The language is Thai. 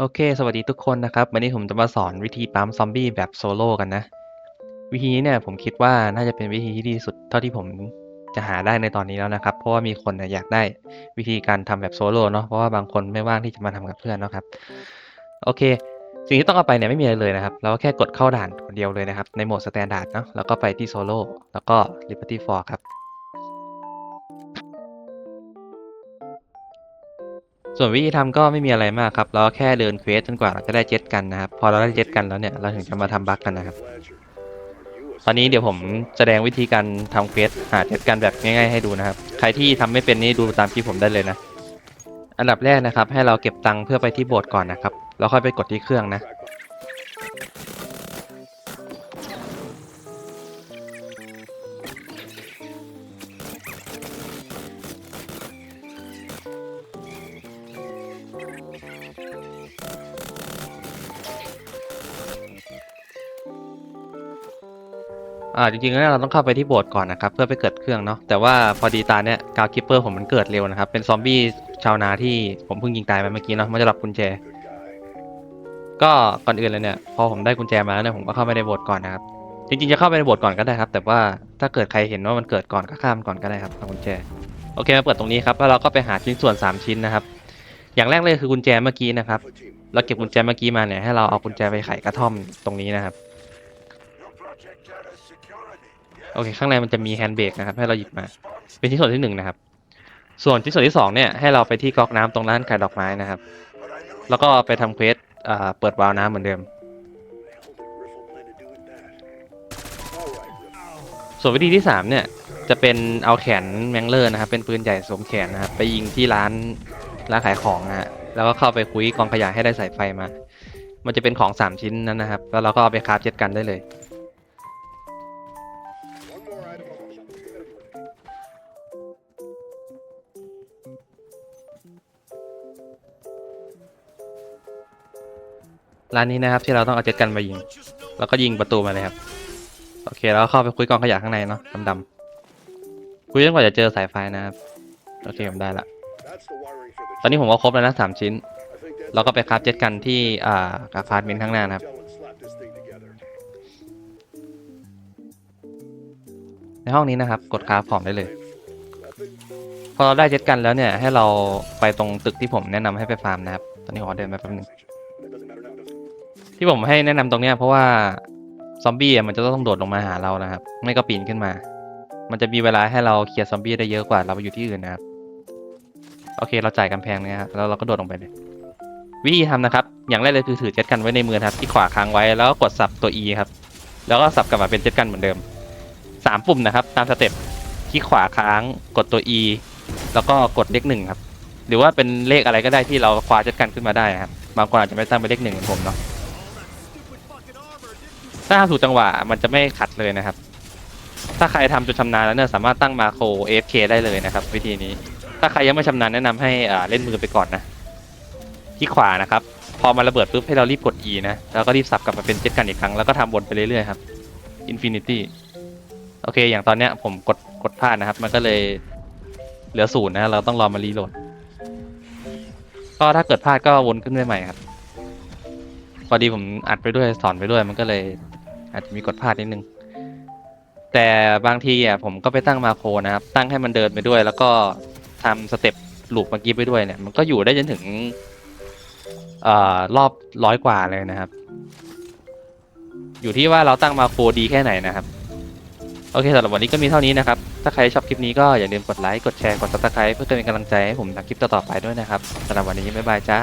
โอเค สวัสดีทุกคนนะครับ วันนี้ผมจะมาสอนวิธีปั๊มซอมบี้แบบโซโล่กันนะ วิธีนี้เนี่ยผมคิดว่าน่าจะเป็นวิธีที่ดีที่สุดเท่าที่ผมจะหาได้ในตอนนี้แล้วนะครับ เพราะว่ามีคนอยากได้วิธีการทำแบบโซโล่เนาะ เพราะว่าบางคนไม่ว่างที่จะมาทำกับเพื่อนเนาะครับ โอเค สิ่งที่ต้องเอาไปเนี่ยไม่มีอะไรเลยนะครับ เราก็แค่กดเข้าด่านคนเดียวเลยนะครับ ในโหมดสแตนดาร์ดเนาะ แล้วก็ไปที่โซโล่ แล้วก็ Liberty Fall ครับ ส่วนวิธีทำก็ไม่มีอะไรมากครับ เราแค่เดินเควสจนกว่าเราจะได้เจ็ตกันนะครับ พอเราได้เจ็ตกันแล้วเนี่ย เราถึงจะมาทำบัคกกันนะครับ ตอนนี้เดี๋ยวผมแสดงวิธีการทำเควสหาเจ็ตกันแบบง่ายๆให้ดูนะครับ ใครที่ทำไม่เป็นนี่ดูตามที่ผมได้เลยนะ อันดับแรกนะครับ ให้เราเก็บตังค์เพื่อไปที่โบสถ์ก่อนนะครับ แล้วค่อยไปกดที่เครื่องนะ อ่าจริงๆแล้วเราต้องเข้าไปที่โบสถ์ก่อนนะครับ เพื่อไปเกิดเครื่องเนาะแต่ว่าพอดีตาเนี่ยกาวคิปเปอร์ผมมันเกิดเร็วนะครับ เป็นซอมบี้ชาวนาที่ผมเพิ่งยิงตายไปเมื่อกี้เนาะมันจะรับกุญแจ ก็ก่อนอื่นเลยเนี่ย พอผมได้กุญแจมาแล้วเนี่ยผมก็เข้าไปในโบสถ์ก่อนนะครับ จริงๆจะเข้าไปในโบสถ์ก่อนก็ได้ครับ แต่ว่าถ้าเกิดใครเห็นว่ามันเกิดก่อนก็ข้ามก่อนก็ได้ครับเอากุญแจโอเคมาเปิดตรงนี้ครับแล้วเราก็ไปหาชิ้นส่วน 3 ชิ้นนะครับ อย่างแรกเลยคือกุญแจเมื่อกี้นะครับ เราเก็บกุญแจเมื่อกี้มาเนี่ยให้เราเอากุญแจไปไขกระท่อมตรงนี้นะครับ โอเค ข้างในมันจะมีแฮนด์เบรกนะครับ ให้เราหยิบมา เป็นชิ้นส่วนที่หนึ่งนะครับ ส่วนชิ้นส่วนที่สองเนี่ยให้เราไปที่ก๊อกน้ำตรงร้านขายดอกไม้นะครับ แล้วก็ไปทำเควสอ่าเปิดวาล์วน้ำเหมือนเดิม ส่วนวิธีที่สามเนี่ยจะเป็นเอาแขนแมงเลอร์นะครับ เป็นปืนใหญ่สวมแขนนะครับ ไปยิงที่ร้าน ร้านขายของนะฮะแล้วก็เข้าไปคุยกองขยะให้ได้สายไฟมา มันจะเป็นของสามชิ้นนั้นนะครับ แล้วเราก็เอาไปคราฟเจ็ตกันได้เลย ร้านนี้นะครับที่เราต้องเอาเจ็ตกันมายิง แล้วก็ยิงประตูมาเลยครับ โอเคแล้วก็เข้าไปคุยกองขยะข้างในเนาะดำๆคุยจนกว่าจะเจอสายไฟนะครับ โอเคผมได้ละ ตอนนี้ผมก็ครบแล้วนะสามชิ้น เราก็ไปคราฟเจ็ตกันที่อ่าอาพาร์ตเมนต์ข้างหน้านะครับในห้องนี้นะครับ กดคราฟของได้เลย พอเราได้เจ็ตกันแล้วเนี่ยให้เราไปตรงตึกที่ผมแนะนำให้ไปฟาร์มนะครับ ตอนนี้ขอเดินไปแป๊บนึงที่ผมให้แนะนำตรงเนี้ยเพราะว่าซอมบี้มันจะต้องโดดลงมาหาเรานะครับ ไม่ก็ปีนขึ้นมา มันจะมีเวลาให้เราเคลียร์ซอมบี้ได้เยอะกว่าเราไปอยู่ที่อื่นนะครับ โอเค เราจ่ายกำแพงเนี่ยครับแล้วเราก็โดดลงไปเลย วิธีทำนะครับ อย่างแรกเลยคือถือเจ็ตกันไว้ในมือนะครับ ที่ขวาค้างไว้แล้วก็กดสับตัว E ครับ แล้วก็สับกลับมาเป็นเจ็ตกันเหมือนเดิมสามปุ่มนะครับ ตามสเต็ปที่ขวาค้างกดตัว E แล้วก็กดเลขหนึ่งครับ หรือว่าเป็นเลขอะไรก็ได้ที่เราคว้าเจ็ตกันขึ้นมาได้ครับบางคนอาจจะไม่ตั้งเป็นเลขหนึ่งเหมือนผมเนาะถ้าทำถูกจังหวะมันจะไม่ขัดเลยนะครับ ถ้าใครทำจนชำนาญแล้วเนี่ยสามารถตั้งมาโคร AFK ได้เลยนะครับ วิธีนี้ ถ้าใครยังไม่ชำนาญแนะนำให้อ่าเล่นมือไปก่อนนะที่ขวานะครับ พอมันระเบิดปุ๊บให้เรารีบกด E นะ แล้วก็รีบสับกลับมาเป็นเจ็ตกันอีกครั้ง แล้วก็ทำวนไปเรื่อยๆครับ Infinity โอเค อย่างตอนเนี้ยผมกดกดพลาดนะครับ มันก็เลยเหลือศูนย์นะ เราต้องรอมารีโหลด ก็ถ้าเกิดพลาดก็วนขึ้นได้ใหม่ครับ พอดีผมอัดไปด้วยสอนไปด้วย มันก็เลยอาจจะมีกดพลาดนิดนึง แต่บางทีอะผมก็ไปตั้งมาโครนะครับ ตั้งให้มันเดินไปด้วย แล้วก็ ทำสเต็ปลูกเมื่อกี้ไปด้วยเนี่ย มันก็อยู่ได้จนถึงอรอบร้อยกว่าเลยนะครับ อยู่ที่ว่าเราตั้งมาโคดีแค่ไหนนะครับ โอเคสำหรับวันนี้ก็มีเท่านี้นะครับ ถ้าใครชอบคลิปนี้ก็อย่าลืมกดไลค์ กดแชร์ กดซับสไคร b e เพื่อเป็นกำลังใจให้ผมทำคลิปต่อๆไปด้วยนะครับสำหรับวันนี้บ๊ายบายจ้า